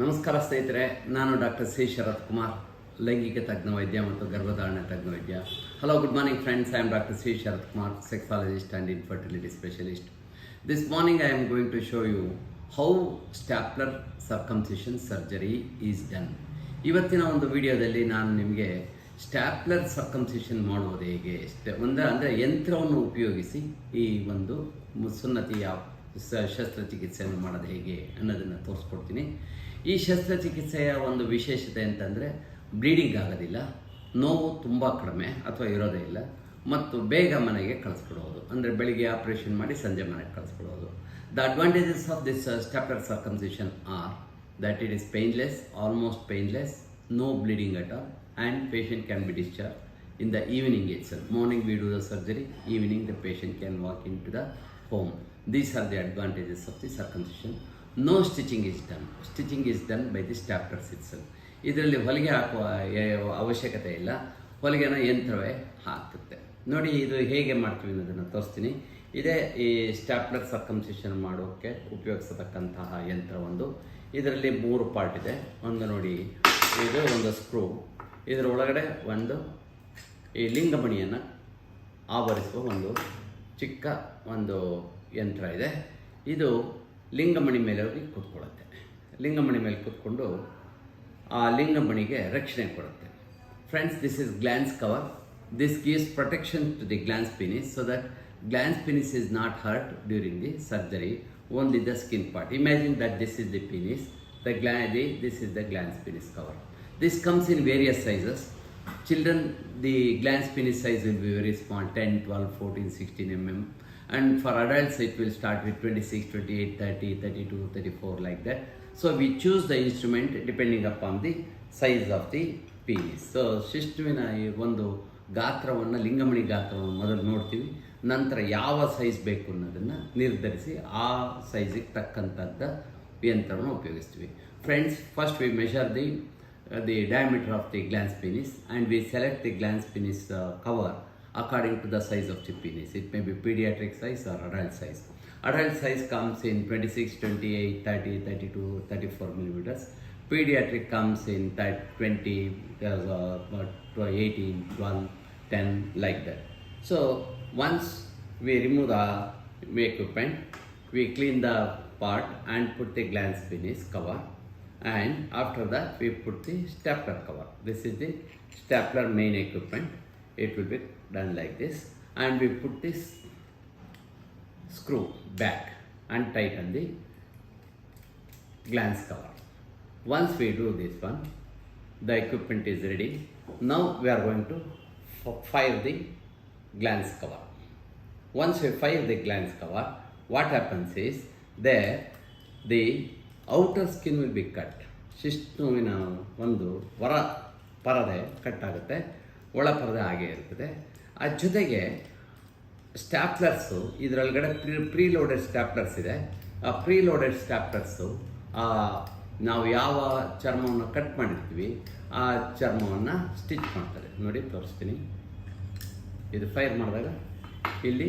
ನಮಸ್ಕಾರ ಸ್ನೇಹಿತರೆ, ನಾನು ಡಾಕ್ಟರ್ ಸಿ ಶರತ್ ಕುಮಾರ್, ಲೈಂಗಿಕ ತಜ್ಞ ವೈದ್ಯ ಮತ್ತು ಗರ್ಭಧಾರಣೆ ತಜ್ಞ ವೈದ್ಯ. Hello good morning friends I am doctor C Sharath Kumar sexologist and infertility specialist this morning I am going to show you how stapler circumcision surgery is done ಇವತ್ತಿನ ಒಂದು ವಿಡಿಯೋದಲ್ಲಿ ನಾನು ನಿಮಗೆ ಸ್ಟ್ಯಾಪ್ಲರ್ ಸರ್ಕಮ್ಸಿಷನ್ ಮಾಡುವುದು ಹೇಗೆ ಒಂದು ಅಂದರೆ ಯಂತ್ರವನ್ನು ಉಪಯೋಗಿಸಿ ಈ ಒಂದು ಸುನ್ನತಿ ಸುನ್ನತಿಯ ಸ- ಶಸ್ತ್ರಚಿಕಿತ್ಸೆಯನ್ನು ಮಾಡೋದು ಹೇಗೆ ಅನ್ನೋದನ್ನು ತೋರಿಸ್ಕೊಡ್ತೀನಿ. ಈ ಶಸ್ತ್ರಚಿಕಿತ್ಸೆಯ ಒಂದು ವಿಶೇಷತೆ ಅಂತಂದರೆ ಬ್ಲೀಡಿಂಗ್ ಆಗೋದಿಲ್ಲ, ನೋವು ತುಂಬ ಕಡಿಮೆ ಅಥವಾ ಇರೋದೇ ಇಲ್ಲ, ಮತ್ತು ಬೇಗ ಮನೆಗೆ ಕಳಿಸ್ಬಿಡೋದು ಅಂದರೆ ಬೆಳಿಗ್ಗೆ ಆಪರೇಷನ್ ಮಾಡಿ ಸಂಜೆ ಮನೆಗೆ ಕಳಿಸ್ಬಿಡೋದು the advantages of this stapler circumcision are that it is painless almost painless no bleeding at all and patient can be discharge in the evening it's morning we do the surgery evening the patient can walk in to the home. These are the advantages of the circumcision. No stitching is done. Stitching is done by the staplers itself. ಇದರಲ್ಲಿ ಹೊಲಿಗೆ ಹಾಕುವ ಅವಶ್ಯಕತೆ ಇಲ್ಲ ಹೊಲಿಗೆನ ಯಂತ್ರವೇ ಹಾಕುತ್ತೆ ನೋಡಿ, ಇದು ಹೇಗೆ ಮಾಡ್ತೀವಿ ಅನ್ನೋದನ್ನು ತೋರಿಸ್ತೀನಿ ಇದೇ ಈ ಸ್ಟ್ಯಾಪ್ಲರ್ ಸರ್ಕಮ್ಸಿಷನ್ ಮಾಡೋಕ್ಕೆ ಉಪಯೋಗಿಸತಕ್ಕಂತಹ ಯಂತ್ರ ಒಂದು ಇದರಲ್ಲಿ ಮೂರು ಪಾರ್ಟ್ ಇದೆ ಒಂದು ನೋಡಿ, ಇದು ಒಂದು ಸ್ಕ್ರೂ ಇದರ ಒಳಗಡೆ ಒಂದು ಈ ಲಿಂಗಮಣಿಯನ್ನು ಆವರಿಸುವ ಒಂದು ಚಿಕ್ಕ ಒಂದು ಯಂತ್ರ ಇದೆ. ಇದು ಲಿಂಗಮಣಿ ಮೇಲೆ ಹೋಗಿ ಕೂತ್ಕೊಳ್ಳುತ್ತೆ. ಲಿಂಗಮಣಿ ಮೇಲೆ ಕೂತ್ಕೊಂಡು ಆ ಲಿಂಗಮಣಿಗೆ ರಕ್ಷಣೆ ಕೊಡುತ್ತೆ. Friends this is glans cover this gives protection to the glans penis so that glans penis is not hurt during the surgery only the skin part imagine that this is the penis the glans the this is the glans penis cover this comes in various sizes children, the glans penis size will be very small 10 12 14 16 mm and for adults it will start with 26 28 30 32 34 like that so we choose the instrument depending upon the size of the penis so ಶಿಶುವಿನ ಈ ಒಂದು ಗಾತ್ರವನ್ನು ಲಿಂಗಮಣಿ ಗಾತ್ರವನ್ನು ಮೊದಲು ನೋಡ್ತೀವಿ ನಂತರ ಯಾವ size ಬೇಕು ಅನ್ನೋದನ್ನು ನಿರ್ಧರಿಸಿ ಆ ಸೈಜಿಗೆ ತಕ್ಕಂಥದ್ದ ಯಂತ್ರವನ್ನು ಉಪಯೋಗಿಸ್ತೀವಿ friends first we measure the uh, diameter of the glans penis and we select the glans penis uh, cover according to the size of the penis. It may be pediatric size or adult size. Adult size comes in 26, 28, 30, 32, 34 millimeters. Pediatric comes in that 20, uh, uh, 18, 12, 10, like that. So once we remove the equipment, we clean the part and put the glans penis cover and after that we put the stapler cover this is the stapler main equipment it will be done like this and we put this screw back and tighten the glance cover once we do this one the equipment is ready now we are going to fire the glance cover once we fire the glance cover what happens is there the outer skin will be cut ಶಿಶ್ನುವಿನ ಒಂದು ಹೊರ ಪರದೆ cut ಆಗುತ್ತೆ ಒಳ ಪರದೆ ಹಾಗೆ ಇರ್ತದೆ ಆ ಜೊತೆಗೆ ಸ್ಟ್ಯಾಪ್ಲರ್ಸು ಇದರೊಳಗಡೆ ಪ್ರೀ, ಪ್ರೀಲೋಡೆಡ್ ಸ್ಟ್ಯಾಪ್ಲರ್ಸ್ ಇದೆ. ಆ ಪ್ರೀಲೋಡೆಡ್ ಸ್ಟ್ಯಾಪ್ಲರ್ಸು ನಾವು ಯಾವ ಚರ್ಮವನ್ನು ಕಟ್ ಮಾಡಿರ್ತೀವಿ, ಆ ಚರ್ಮವನ್ನು ಸ್ಟಿಚ್ ಮಾಡ್ತಾರೆ. ನೋಡಿ, ತೋರಿಸ್ತೀನಿ. ಇದು ಫೈರ್ ಮಾಡಿದಾಗ ಇಲ್ಲಿ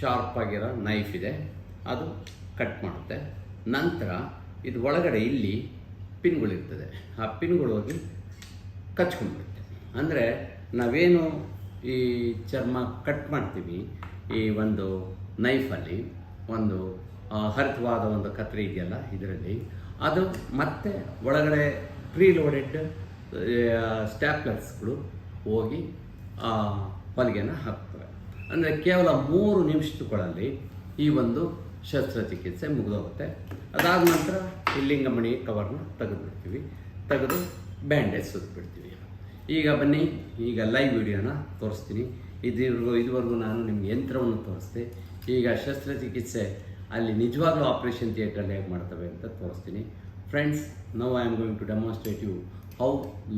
ಶಾರ್ಪ್ ಆಗಿರೋ ನೈಫ್ ಇದೆ. ಅದು ಕಟ್ ಮಾಡುತ್ತೆ. ನಂತರ ಇದು ಒಳಗಡೆ ಇಲ್ಲಿ ಪಿನ್ಗಳಿರ್ತದೆ. ಆ ಪಿನ್ಗಳು ಹೋಗಿ ಕಚ್ಕೊಂಡ್ಬಿಡುತ್ತೆ. ಅಂದರೆ ನಾವೇನು ಈ ಚರ್ಮ ಕಟ್ ಮಾಡ್ತೀವಿ, ಈ ಒಂದು ನೈಫಲ್ಲಿ ಒಂದು ಹರಿತವಾದ ಒಂದು ಕತ್ತರಿ ಇದೆಯಲ್ಲ ಇದರಲ್ಲಿ, ಅದು ಮತ್ತೆ ಒಳಗಡೆ ಪ್ರೀಲೋಡೆಡ್ ಸ್ಟ್ಯಾಪ್ಲರ್ಸ್ಗಳು ಹೋಗಿ ಹೊಲಿಗೆನ ಹಾಕ್ತವೆ. ಅಂದರೆ ಕೇವಲ ಮೂರು ನಿಮಿಷಗಳಲ್ಲಿ ಈ ಒಂದು ಶಸ್ತ್ರಚಿಕಿತ್ಸೆ ಮುಗಿದೋಗುತ್ತೆ. ಅದಾದ ನಂತರ ಈ ಲಿಂಗಮಣಿ ಕವರ್ನ ತೆಗೆದುಬಿಡ್ತೀವಿ. ತೆಗೆದು ಬ್ಯಾಂಡೇಜ್ ಸುತ್ತಬಿಡ್ತೀವಿ ಈಗ ಬನ್ನಿ, ಈಗ ಲೈವ್ ವಿಡಿಯೋನ ತೋರಿಸ್ತೀನಿ ಇದುವರೆಗೂ ಇದುವರೆಗೂ ನಾನು ನಿಮ್ಗೆ ಯಂತ್ರವನ್ನು ತೋರಿಸ್ತೆ ಈಗ ಶಸ್ತ್ರಚಿಕಿತ್ಸೆ ಅಲ್ಲಿ ನಿಜವಾಗ್ಲೂ ಆಪ್ರೇಷನ್ ಥಿಯೇಟ್ರಲ್ಲಿ ಹೇಗೆ ಮಾಡ್ತವೆ ಅಂತ ತೋರಿಸ್ತೀನಿ friends now I am going to demonstrate you how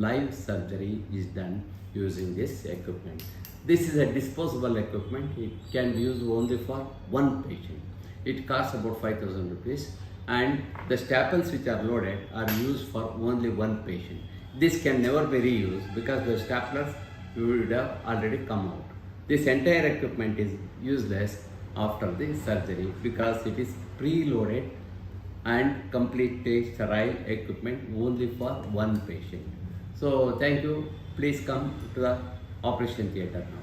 live surgery is done using this equipment This is a disposable equipment. It can be used only for one patient. It costs about 5000 rupees and the staples which are loaded are used for only one patient. This can never be reused because the staplers would have already come out. This entire equipment is useless after the surgery because it is preloaded and complete sterile equipment only for one patient. So thank you. Please come to the operation theatre now.